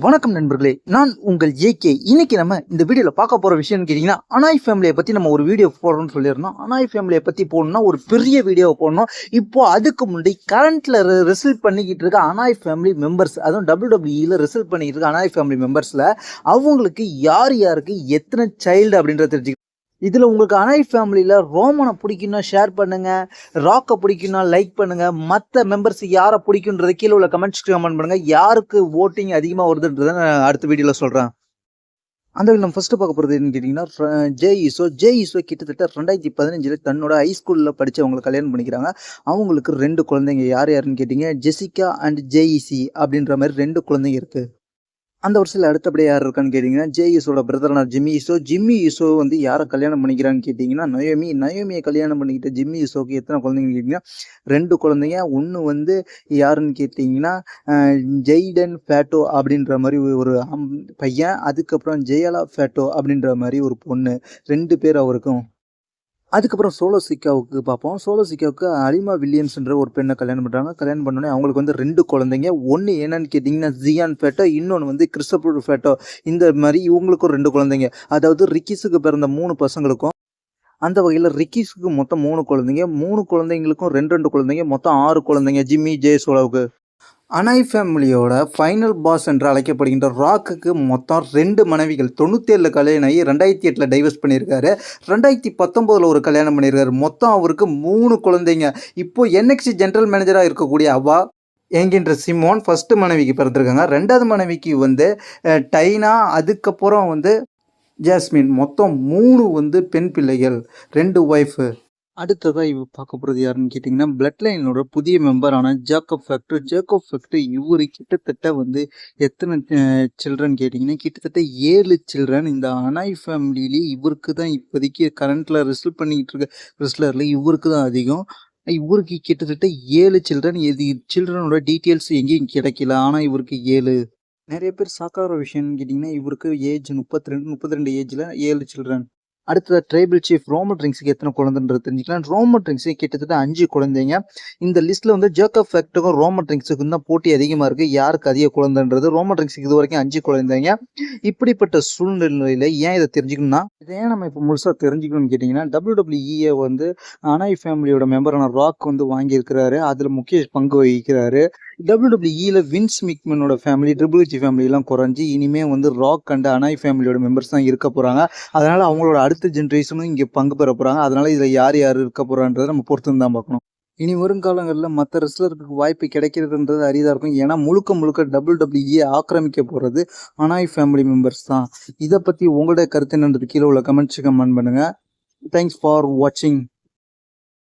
வணக்கம் நண்பர்களே நான் உங்கள் ஏகே. இன்னைக்கு நம்ம இந்த வீடியோவில் பார்க்க போகிற விஷயம்னு கேட்டிங்கன்னா அனாய் ஃபேமிலியை பற்றி நம்ம ஒரு வீடியோ போடுறோம்னு சொல்லியிருந்தோம். அனாய் ஃபேமிலியை பற்றி போடணும்னா ஒரு பெரிய வீடியோ போடணும். இப்போ அதுக்கு முன்னாடி கரண்ட்டில் ரிசல்ட் பண்ணிக்கிட்டு இருக்க அனாய் ஃபேமிலி மெம்பர்ஸ் அதுவும் டபிள்யூடபிள்யூயில் ரிசல்ட் பண்ணிக்கிட்டு இருக்க அனாய் ஃபேமிலி மெம்பர்ஸில் அவங்களுக்கு யார் யாருக்கு எத்தனை சைல்டு அப்படின்றத தெரிஞ்சுக்க இதில் உங்களுக்கு அனாய் ஃபேமிலியில் ரோமனை பிடிக்குன்னா ஷேர் பண்ணுங்கள் ராக்கை பிடிக்குன்னா லைக் பண்ணுங்கள் மற்ற மெம்பர்ஸ் யாரை பிடிக்குன்றதை கீழே உள்ள கமெண்ட்ஸ் கமெண்ட் பண்ணுங்கள் யாருக்கு ஓட்டிங் அதிகமாக வருதுன்றதை நான் அடுத்த வீடியோவில் சொல்கிறேன் அந்த வகையில் நம்ம ஃபஸ்ட்டு பார்க்க போகிறது என்னன்னு கேட்டிங்கன்னா ஜே ஈசோ ஜே ஈசோ கிட்டத்தட்ட ரெண்டாயிரத்தி பதினஞ்சில் தன்னோட ஹைஸ்கூலில் படித்து அவங்களை கல்யாணம் பண்ணிக்கிறாங்க. அவங்களுக்கு ரெண்டு குழந்தைங்க. யார் யாருன்னு கேட்டிங்க? ஜெசிகா அண்ட் ஜேஇசி அப்படின்ற மாதிரி ரெண்டு குழந்தைங்க இருக்குது அந்த வருஷத்தில் அடுத்தபடி யார் இருக்கான்னு கேட்டிங்கன்னா ஜே இசோட பிரதரான ஜிம்மி இசோ ஜிம்மி இசோ வந்து யாரை கல்யாணம் பண்ணிக்கிறான்னு கேட்டிங்கன்னா நயோமி நயோமியை கல்யாணம் பண்ணிக்கிட்ட ஜிம்மி இசோக்கு எத்தனை குழந்தைங்கன்னு கேட்டிங்கன்னா ரெண்டு குழந்தைங்க. ஒன்று வந்து யாருன்னு கேட்டிங்கன்னா ஜெய்டன் ஃபேட்டோ அப்படின்ற மாதிரி ஒரு பையன். அதுக்கப்புறம் ஜெயலா ஃபேட்டோ அப்படின்ற மாதிரி ஒரு பொண்ணு. ரெண்டு பேர் அவருக்கும். அதுக்கப்புறம் சோலோ சிக்காவுக்கு பார்ப்போம். சோலோ சிக்காவுக்கு அலிமா வில்லியம்ஸ்ன்ற ஒரு பெண்ணை கல்யாணம் பண்ணுறாங்க கல்யாணம் பண்ணோடனே அவங்களுக்கு வந்து ரெண்டு குழந்தைங்க. ஒன்று என்னன்னு கேட்டிங்கன்னா ஜியான் ஃபேட்டோ இன்னொன்று வந்து கிறிஸ்டபர் ஃபேட்டோ இந்த மாதிரி இவங்களுக்கும் ரெண்டு குழந்தைங்க. அதாவது ரிக்கிஸுக்கு பிறந்த மூணு பசங்களுக்கும் அந்த வகையில் ரிக்கிஸுக்கு மொத்தம் மூணு குழந்தைங்க. மூணு குழந்தைங்களுக்கும் ரெண்டு ரெண்டு குழந்தைங்க. மொத்தம் ஆறு குழந்தைங்க. ஜிம்மி ஜே சோலோவுக்கு அனாய் ஃபேமிலியோட ஃபைனல் பாஸ் என்று அழைக்கப்படுகின்ற ராக்குக்கு மொத்தம் ரெண்டு மனைவிகள். தொண்ணூத்தேழில் கல்யாணம் ஆகி ரெண்டாயிரத்தி எட்டில் டைவர்ஸ் பண்ணியிருக்காரு. ரெண்டாயிரத்தி பத்தொம்போதில் ஒரு கல்யாணம் பண்ணியிருக்காரு. மொத்தம் அவருக்கு மூணு குழந்தைங்க. இப்போ என்எக்சி ஜென்ரல் மேனேஜராக இருக்கக்கூடிய அவா என்கின்ற சிமோன் ஃபஸ்ட்டு மனைவிக்கு பிறந்திருக்காங்க. ரெண்டாவது மனைவிக்கு வந்து டைனா அதுக்கப்புறம் வந்து ஜாஸ்மின். மொத்தம் மூணு வந்து பெண் பிள்ளைகள். ரெண்டு ஒய்ஃபு அடுத்ததாக இவ பார்க்க போகிறது யாருன்னு கேட்டிங்கன்னா பிளட் லைனோட புதிய மெம்பரான ஜேக்கப் ஃபேக்டர் ஜேக்கப் ஃபேக்டர் இவர் கிட்டத்தட்ட வந்து எத்தனை சில்ட்ரன் கேட்டிங்கன்னா கிட்டத்தட்ட ஏழு சில்ட்ரன் இந்த அனாய் ஃபேமிலியிலேயே இவருக்கு தான் இப்போதைக்கு கரண்ட்டில் ரிசல்ட் பண்ணிக்கிட்டு இருக்க ரிஸ்லரில் இவருக்கு தான் அதிகம். இவருக்கு கிட்டத்தட்ட ஏழு சில்ட்ரன் இது சில்ட்ரனோட டீட்டெயில்ஸ் எங்கேயும் கிடைக்கல. ஆனால் இவருக்கு ஏழு. நிறைய பேர் சாக்கார விஷயம்னு கேட்டிங்கன்னா இவருக்கு ஏஜ் முப்பத்தி ரெண்டு முப்பத்தி ரெண்டு ஏஜில் ஏழு சில்ட்ரன் அடுத்தது ட்ரைபிள் சீஃப் ரோமன் ட்ரிங்ஸுக்கு எத்தனை குழந்தைன்றது தெரிஞ்சுக்கலாம். ரோமன் ட்ரிங்ஸுக்கு கிட்டத்தட்ட அஞ்சு குழந்தைங்க. இந்த லிஸ்ட்டில் வந்து ஜேக்கப் ஃபேக்டுக்கும் ரோமன் ட்ரிங்ஸுக்கும் தான் போட்டி அதிகமாக இருக்குது யாருக்கு அதிக குழந்தைன்றது ரோமன் ட்ரிங்ஸுக்கு இது வரைக்கும் அஞ்சு குழந்தைங்க. இப்படிப்பட்ட சூழ்நிலையில் ஏன் இதை தெரிஞ்சுக்கணும்னா இதை ஏன் நம்ம இப்போ முழுசாக தெரிஞ்சுக்கணும்னு கேட்டிங்கன்னா டபிள்யூடபிள்யூஇஏ வந்து அனாய் ஃபேமிலியோட மெம்பரான ராக் வந்து வாங்கியிருக்கிறாரு. அதில் முக்கிய பங்கு வகிக்கிறாரு. டபிள்யூடபிள்யூஇல வின்ஸ் மிக்மனோட ஃபேமிலி ட்ரிபிள் ஜி ஃபேமிலிலாம் குறைஞ்சி இனிமே வந்து ராக் அண்ட் அனாய் ஃபேமிலியோட மெம்பர்ஸ் தான் இருக்க போகிறாங்க அதனால அவங்களோட அடுத்த ஜென்ரேஷனும் இங்கே பங்கு பெற போகிறாங்க அதனால இதில் யார் யார் இருக்க போகிறான்றதை நம்ம பொறுத்து தான் பார்க்கணும். இனி வருங்காலங்களில் மற்ற ரெஸ்லருக்கு வாய்ப்பு கிடைக்கிறதுன்றது அரிதாக இருக்கும். ஏன்னா முழுக்க முழுக்க டபுள் டபிள்யூஏ ஆக்கிரமிக்க போகிறது அனாய் ஃபேமிலி மெம்பர்ஸ் தான். இதை பற்றி உங்களோட கருத்து என்னன்றது கீழே உள்ள கமெண்ட்ஸ் கமெண்ட் பண்ணுங்கள் தேங்க்ஸ் ஃபார் வாட்சிங்